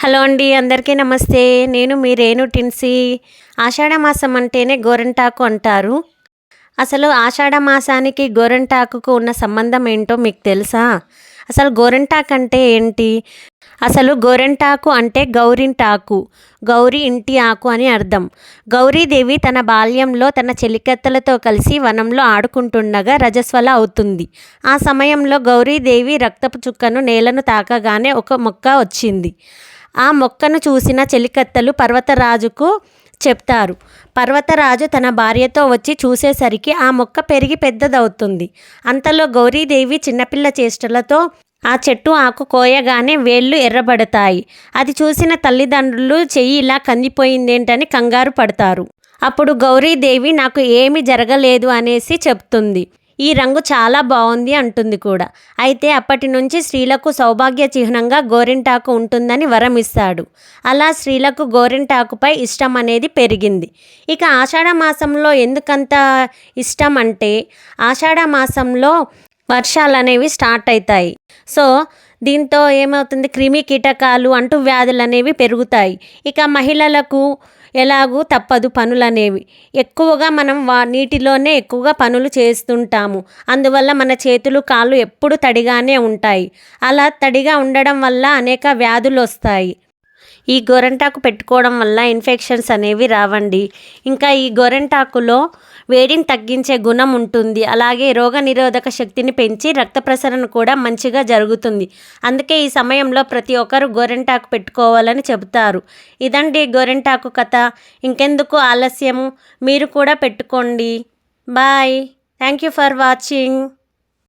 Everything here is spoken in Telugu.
హలో అండి అందరికీ నమస్తే. నేను మీ రేణు టిన్సీ. ఆషాఢ మాసం అంటేనే గోరంటాకు అంటారు. అసలు ఆషాఢ మాసానికి గోరంటాకుకు ఉన్న సంబంధం ఏంటో మీకు తెలుసా? అసలు గోరంటాకు అంటే ఏంటి? అసలు గోరంటాకు అంటే గౌరింటాకు. గౌరీ ఇంటి ఆకు అని అర్థం. గౌరీదేవి తన బాల్యంలో తన చెలికత్తలతో కలిసి వనంలో ఆడుకుంటుండగా రజస్వల అవుతుంది. ఆ సమయంలో గౌరీదేవి రక్తపు చుక్కను నేలను తాకగానే ఒక మొక్క వచ్చింది. ఆ మొక్కను చూసిన చెలికత్తెలు పర్వతరాజుకు చెప్తారు. పర్వతరాజు తన భార్యతో వచ్చి చూసేసరికి ఆ మొక్క పెరిగి పెద్దదవుతుంది. అంతలో గౌరీదేవి చిన్నపిల్ల చేష్టలతో ఆ చెట్టు ఆకు కోయగానే వేళ్ళు ఎర్రబడతాయి. అది చూసిన తల్లిదండ్రులు చెయ్యి ఇలా కందిపోయిందేంటని కంగారు పడతారు. అప్పుడు గౌరీదేవి నాకు ఏమీ జరగలేదు అనేసి చెప్తుంది. ఈ రంగు చాలా బాగుంది అంటుంది కూడా. అయితే అప్పటి నుంచి స్త్రీలకు సౌభాగ్య చిహ్నంగా గోరింటాకు ఉంటుందని వరం ఇస్తాడు అలా స్త్రీలకు గోరింటాకుపై ఇష్టం అనేది పెరిగింది. ఇక ఆషాఢ మాసంలో ఎందుకంత ఇష్టం అంటే ఆషాఢ మాసంలో వర్షాలు అనేవి స్టార్ట్ అవుతాయి సో దీంతో ఏమవుతుంది? క్రిమి కీటకాలు అంటూ వ్యాధులు అనేవి పెరుగుతాయి. ఇక మహిళలకు ఎలాగూ తప్పదు పనులు అనేవి ఎక్కువగా మనం వా నీటిలోనే ఎక్కువగా పనులు చేస్తుంటాము. అందువల్ల మన చేతులు కాళ్ళు ఎప్పుడు తడిగానే ఉంటాయి. అలా తడిగా ఉండడం వల్ల అనేక వ్యాధులు వస్తాయి ఈ గోరంటాకు పెట్టుకోవడం వల్ల ఇన్ఫెక్షన్స్ అనేవి రావండి. ఇంకా ఈ గోరంటాకులో వేడిని తగ్గించే గుణం ఉంటుంది. అలాగే రోగ నిరోధక శక్తిని పెంచి రక్త ప్రసరణ కూడా మంచిగా జరుగుతుంది. అందుకే ఈ సమయంలో ప్రతి ఒక్కరు గోరెంటాకు పెట్టుకోవాలని చెబుతారు. ఇదండి గోరెంటాకు కథ. ఇంకెందుకు ఆలస్యము? మీరు కూడా పెట్టుకోండి. Bye. Thank you for watching.